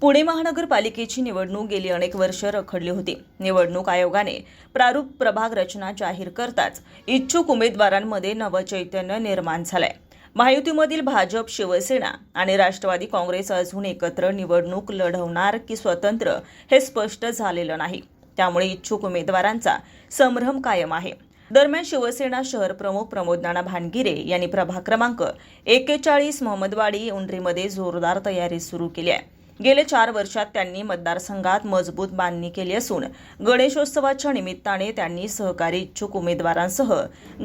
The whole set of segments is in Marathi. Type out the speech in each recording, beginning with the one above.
पुणे महानगरपालिकेची निवडणूक गेली अनेक वर्ष रखडली होती. निवडणूक आयोगाने प्रारूप प्रभाग रचना जाहीर करताच इच्छुक उमेदवारांमध्ये नवचैतन्य निर्माण झालंय. महायुतीमधील भाजप शिवसेना आणि राष्ट्रवादी काँग्रेस अजून एकत्र निवडणूक लढवणार की स्वतंत्र हे स्पष्ट झालेलं नाही. त्यामुळे इच्छुक उमेदवारांचा संभ्रम कायम आहे. दरम्यान शिवसेना शहर प्रमुख प्रमोद नाना भानगिरे यांनी प्रभाग क्रमांक एकेचाळीस मोहम्मदवाडी उंड्रीमध्ये जोरदार तयारी सुरू केली आहे. गेल्या चार वर्षात त्यांनी मतदारसंघात मजबूत बांधणी केली असून गणेशोत्सवाच्या निमित्ताने त्यांनी सहकारी इच्छुक उमेदवारांसह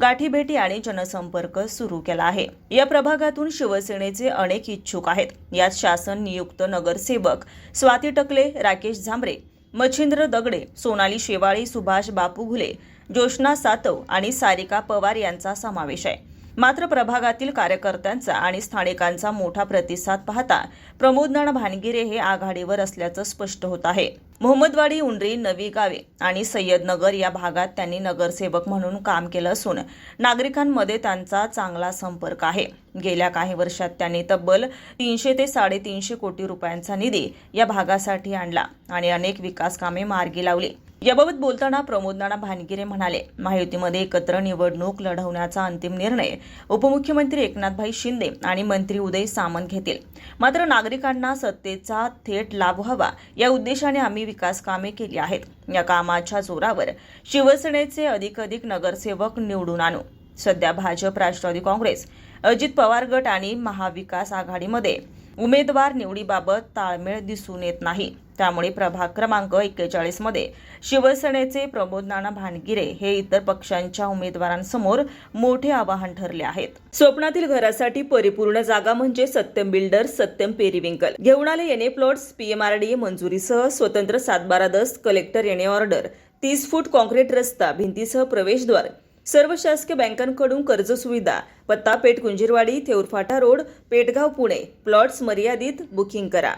गाठीभेटी आणि जनसंपर्क सुरू केला आहे. या प्रभागातून शिवसेनेचे अनेक इच्छुक आहेत. यात शासन नियुक्त नगरसेवक स्वाती टकले राकेश झांबरे मच्छिंद्र दगडे सोनाली शेवाळी सुभाष बापू घुले जोशना सातव आणि सारिका पवार यांचा समावेश आहे. मात्र प्रभागातील कार्यकर्त्यांचा आणि स्थानिकांचा मोठा प्रतिसाद पाहता प्रमोद नाना भानगिरे हे आघाडीवर असल्याचं स्पष्ट होत आहे. मोहम्मदवाडी उंडरी नवी गावे आणि सय्यदनगर या भागात त्यांनी नगरसेवक म्हणून काम केलं असून नागरिकांमध्ये त्यांचा चांगला संपर्क आहे. गेल्या काही वर्षात त्यांनी तब्बल तीनशे ते साडेतीनशे कोटी रुपयांचा निधी या भागासाठी आणला आणि अनेक विकास कामे मार्गी लावली. याबाबत बोलताना प्रमोद नाना भानगिरे म्हणाले महायुतीमध्ये एकत्र निवडणूक लढवण्याचा अंतिम निर्णय उपमुख्यमंत्री एकनाथभाई शिंदे आणि मंत्री उदय सामंत घेतील. मात्र नागरिकांना सत्तेचा थेट लाभ व्हावा या उद्देशाने आम्ही विकास कामे केली आहेत. या कामाच्या जोरावर शिवसेनेचे अधिकाधिक नगरसेवक निवडून आणू. सध्या भाजप राष्ट्रवादी काँग्रेस अजित पवार गट आणि महाविकास आघाडीमध्ये उमेदवार निवडीबाबत ताळमेळ दिसून येत नाही. त्यामुळे प्रभाग क्रमांक एक्केचाळीसमध्ये शिवसेनेचे प्रमोद नाना भानगिरे हे इतर पक्षांच्या उमेदवारांसमोर मोठे आवाहन ठरले आहेत. स्वप्नातील घरासाठी परिपूर्ण जागा म्हणजे सत्यम बिल्डर सत्यम पेरिविंकल. घेऊन आले येणे प्लॉट्स पीएमआरडीए मंजुरीसह स्वतंत्र सातबारा दस कलेक्टर येणे ऑर्डर तीस फूट कॉन्क्रीट रस्ता भिंतीसह प्रवेशद्वार सर्व शासकीय बँकांकडून कर्ज सुविधा पत्ता पेठ कुंजीरवाडी थेऊरफाटा रोड पेटगाव पुणे. प्लॉट्स मर्यादित बुकिंग करा.